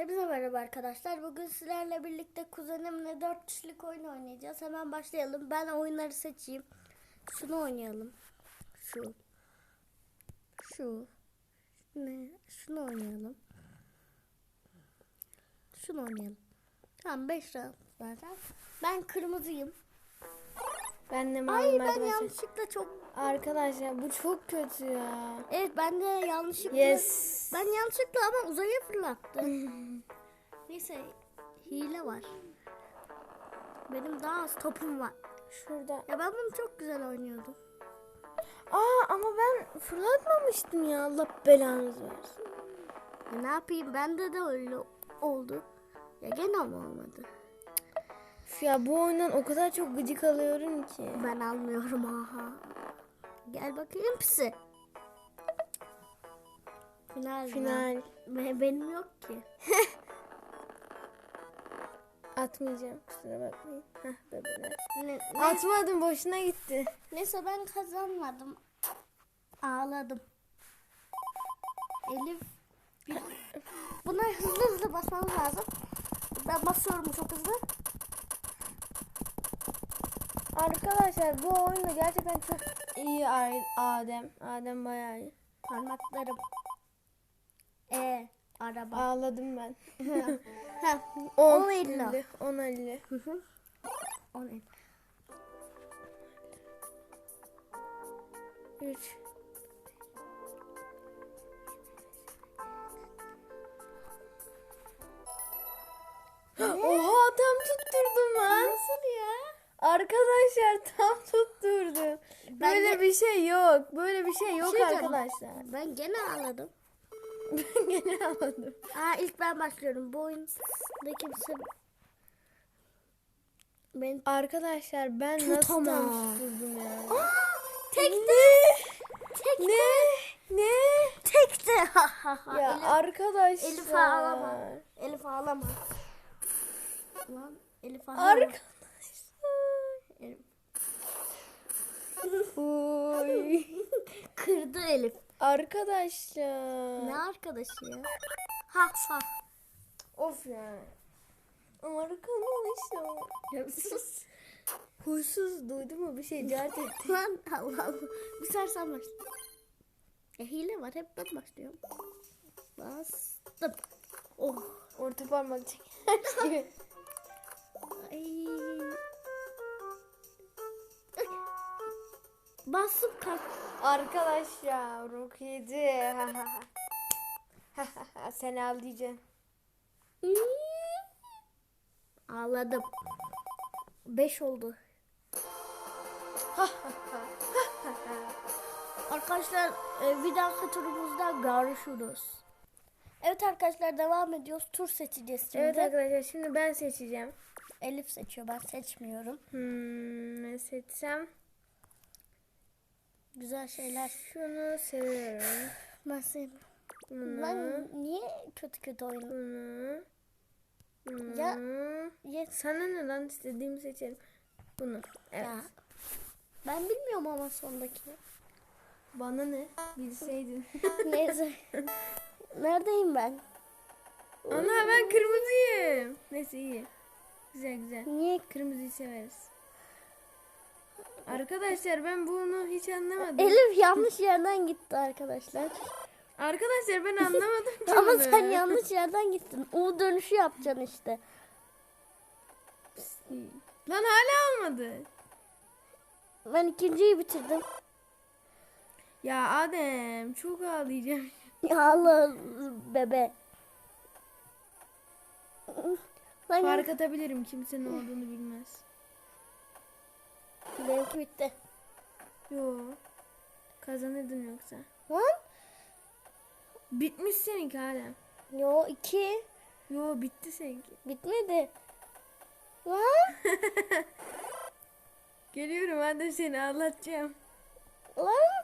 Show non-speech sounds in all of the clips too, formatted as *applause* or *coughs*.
Hepinize merhaba arkadaşlar. Bugün sizlerle birlikte kuzenimle 4 kişilik oyun oynayacağız. Hemen başlayalım. Ben oyunları seçeyim. Şunu oynayalım. Şu. Şu. Ne? Şunu oynayalım. Şunu oynayalım. Tamam 5 round zaten. Ben kırmızıyım. Ben de Ay ben yanlışlıkla çok... Arkadaşlar bu çok kötü ya. Evet ben de yanlışlıkla... Yes. Ben yanlışlıkla ama uzaya fırlattım. *laughs* Neyse hile var. Benim daha az topum var. Şurada. Ya ben bunu çok güzel oynuyordum. Aa ama ben fırlatmamıştım ya. Allah belanızı versin. Ya ne yapayım bende de öyle oldu. Ya gene ama olmadı. Üf ya bu oyundan o kadar çok gıcık alıyorum ki. Ben almıyorum aha. Gel bakayım pisi. Final. Final. Be- benim yok ki. *laughs* Atmayacağım kusura bakmayın. Heh bebeler. Ne, ne- Atmadım boşuna gitti. Neyse ben kazanmadım. Ağladım. Elif buna hızlı hızlı basmamız lazım. Ben basıyorum çok hızlı. Arkadaşlar bu oyunda gerçekten çok iyi Adem. Adem bayağı iyi. Parmaklarım. E araba. Ağladım ben. *laughs* ha, 10 10 elli. 50. 10 50. Hı hı. O ne? 3. Oha tam tutturdum lan. Nasıl ya? Arkadaşlar tam tutturdum. Ben Böyle de- bir şey yok. Böyle bir şey yok şey arkadaşlar. Ben gene ağladım. Ben gene almadım. Aa ilk ben başlıyorum. Bu oyunda kimse ben Arkadaşlar ben nasıl tutturdum ya? *gasps* tekte tekte Ne? Ne? tekte. Ha, ha, ha. Ya Elif, arkadaşlar. Elif ağlama. Elif ağlama. Lan Elif ağlama. Arkadaşlar. Elif. Uy. Kırdı Elif. Arkadaşlar. Ne arkadaşı ya? Ha ha. Of ya. Arkadaşlar. Ya sus. Huysuz duydu mu bir şey cart *laughs* etti. Lan Allah Allah. Bir sersen başla. Ya hile var hep ben başlıyorum. Bastım. Oh. Orta parmak çeker gibi. Ay. Bastım kalk. Arkadaşlar Rock yedi. *laughs* Sen ağlayacaksın. Ağladım. Beş oldu. *laughs* Arkadaşlar e, bir dahaki turumuzda görüşürüz. Evet arkadaşlar devam ediyoruz. Tur seçeceğiz şimdi. Evet arkadaşlar şimdi ben seçeceğim. Elif seçiyor ben seçmiyorum. Hmm, ne seçsem? Güzel şeyler. Şunu seviyorum. Ben sevmiyorum. Bunu. Ben niye kötü kötü? Bunu. Bunu. Ya- Yes. Sana ne lan istediğimi seçerim. Bunu. Evet. Ya. Ben bilmiyorum ama sondaki. Bana ne? Bilseydin. *laughs* Neyse. Neredeyim ben? Ana ben kırmızıyım. Neyse iyi. Güzel güzel. Niye? Kırmızıyı severiz. Arkadaşlar ben bunu hiç anlamadım. Elif yanlış yerden gitti arkadaşlar. Arkadaşlar ben anlamadım *laughs* Ama bunu. sen yanlış yerden gittin. U dönüşü yapacaksın işte. Lan hala olmadı. Ben ikinciyi bitirdim. Ya Adem çok ağlayacağım. *laughs* Ya Allah bebe. Fark atabilirim kimsenin olduğunu bilmez. Benimki bitti. Yo. Kazanırdın yoksa. Lan? Bitmiş seninki Adem. Yo iki. Yo bitti seninki. Bitmedi. *laughs* Lan? Geliyorum Adem seni ağlatacağım. Lan?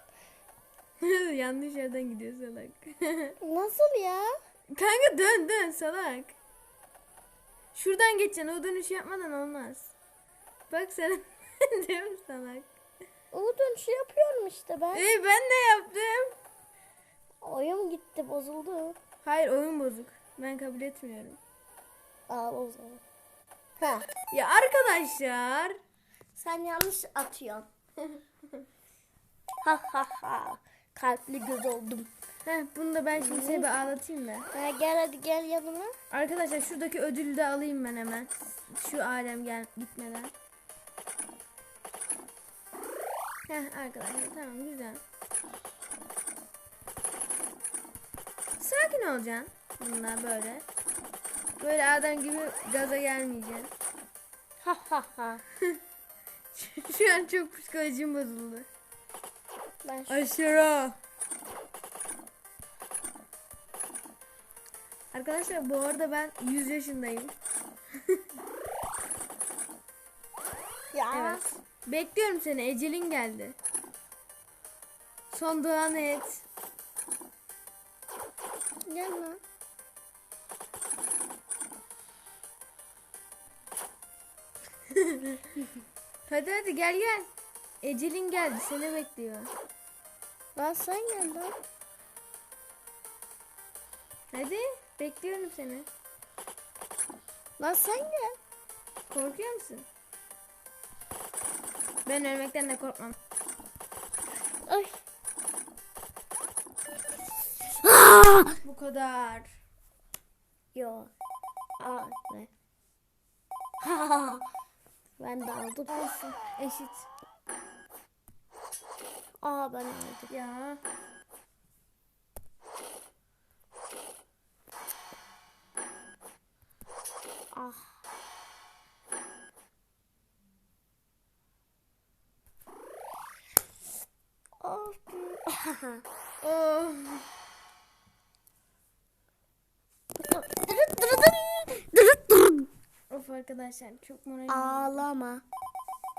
*laughs* Yanlış yerden gidiyor salak. *laughs* Nasıl ya? Kanka dön dön salak. Şuradan geçeceksin o dönüş yapmadan olmaz. Bak sen *laughs* diyorum salak. U dönüşü yapıyorum işte ben. Ee, ben de yaptım. Oyun gitti bozuldu. Hayır oyun bozuk. Ben kabul etmiyorum. Al o zaman. Ha, Ya arkadaşlar. sen yanlış atıyorsun. ha ha ha. Kalpli göz oldum. Heh, bunu da ben şimdi size bir ağlatayım da. Ha, gel hadi gel yanıma. Arkadaşlar şuradaki ödülü de alayım ben hemen. Şu alem gel gitmeden. Heh arkadaşlar tamam güzel. Sakin olacaksın. Bunlar böyle. Böyle adam gibi gaza gelmeyeceksin. Ha ha ha. *laughs* Şu an çok psikolojim bozuldu. Ben şu- Aşırı. Arkadaşlar bu arada ben 100 yaşındayım. *laughs* ya. Evet. Bekliyorum seni. Ecelin geldi. Son duanı et. Gel lan. *laughs* Hadi hadi gel gel. Ecelin geldi. Seni bekliyor. Lan sen gel lan. Hadi. Bekliyorum seni. Lan sen gel. Korkuyor musun? Ben ölmekten de korkmam. Ay. Bu kadar. Yo. Aa ne? Ha. *laughs* Ben de aldım. Olsun. Eşit. Aa ben aldım. Ya. Of arkadaşlar çok moralim. Ağlama.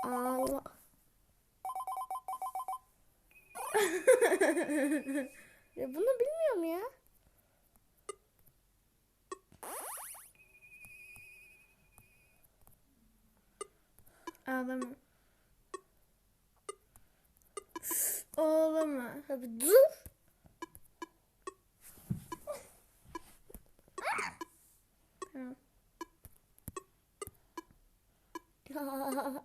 Ağla. *laughs* ya bunu bilmiyorum ya. Ağlama. Tabii dur. *laughs*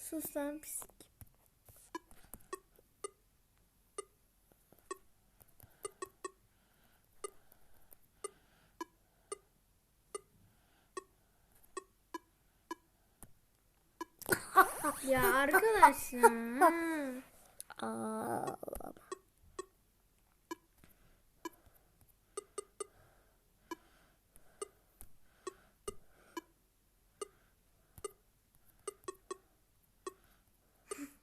Sus lan pislik. Ya arkadaşlar. *laughs* Ağlama.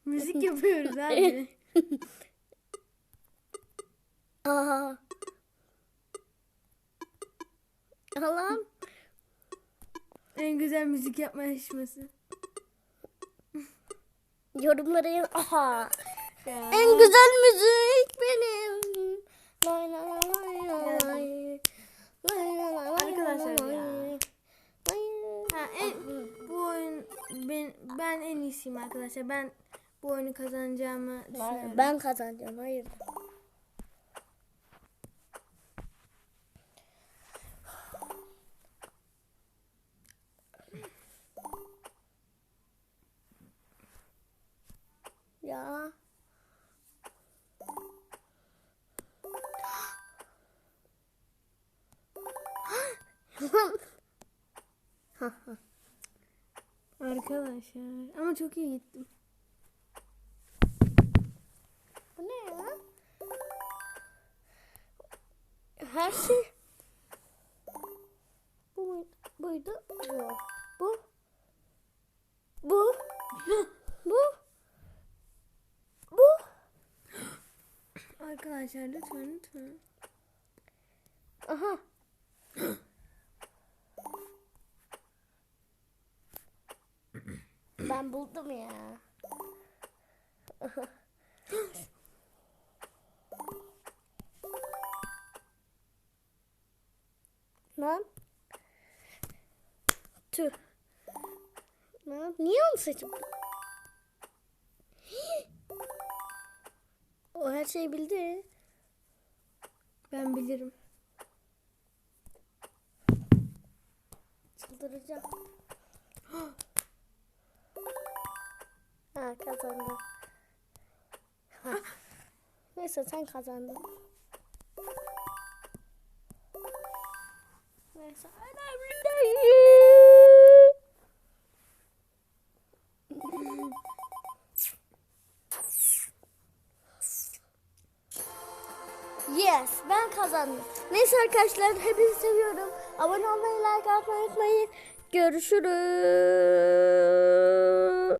Müzik yapıyoruz abi. *laughs* Aa. Allah'ım. en güzel müzik yapma yarışması. Yorumlara yaz. Aha. Ya. En güzel müzik benim. Lay lay lay lay lay. Lay lay Arkadaşlar ya. Ha, en, bu oyun ben, ben en iyisiyim arkadaşlar. Ben bu oyunu kazanacağımı düşünüyorum. Ben kazanacağım. Hayır. Ya. Arkadaşlar ama çok iyi gittim. Bu ne ya? Her şey. Bu? Buydu. Bu. Bu. Bu. Arkadaşlar lütfen lütfen. Aha. *coughs* ben buldum ya. Lan. Tüh. Lan niye onu seçip? Her şeyi bildi. Ben bilirim. Çıldıracağım. *gasps* ha kazandım. Ha. Neyse sen kazandın. Neyse önemli değil. Ben kazandım. Neyse arkadaşlar, hepinizi seviyorum. Abone olmayı, like atmayı unutmayın. Görüşürüz.